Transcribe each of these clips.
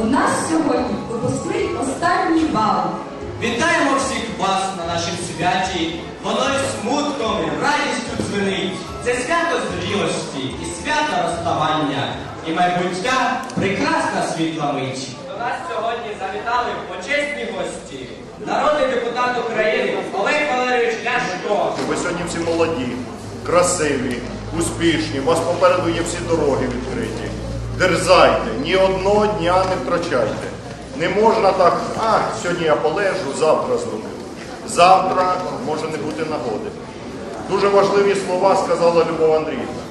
У нас сьогодні випускний останній бал. Вітаємо всіх вас на нашім святі. Воно і смутком, і радістю дзвенить. Це свято зрілості і свято розставання. І майбуття прекрасна світла мить. До нас сьогодні завітали почесні гості. Народний депутат України Олег Валерійович Ляшко. Ви сьогодні всі молоді, красиві, успішні. У вас попереду є всі дороги відкриті. Дерзайте, ні одного дня не втрачайте. Не можна так, а сьогодні я полежу, завтра зроблю. Завтра може не бути нагоди. Дуже важливі слова сказала Любов Андріївна.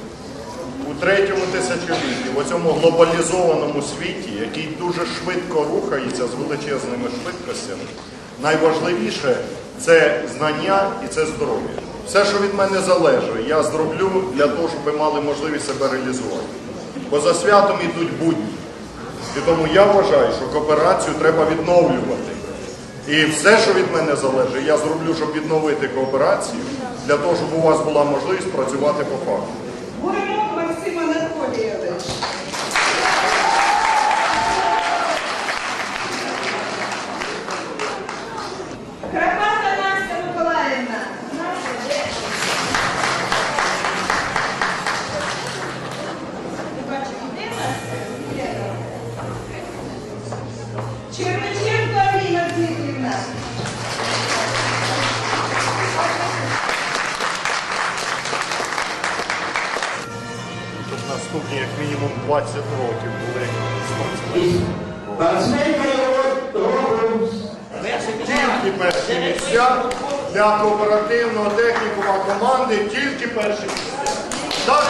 У третьому тисячолітті, в цьому глобалізованому світі, який дуже швидко рухається з величезними швидкостями, найважливіше це знання і це здоров'я. Все, що від мене залежить, я зроблю для того, щоб ви мали можливість себе реалізувати. Бо за святом ідуть будні. І тому я вважаю, що кооперацію треба відновлювати. І все, що від мене залежить, я зроблю, щоб відновити кооперацію, для того, щоб у вас була можливість працювати по факту. Мінімум, 20 років були спортсменами. Тільки перші місця для кооперативного технікума команди, тільки перші місця. Так?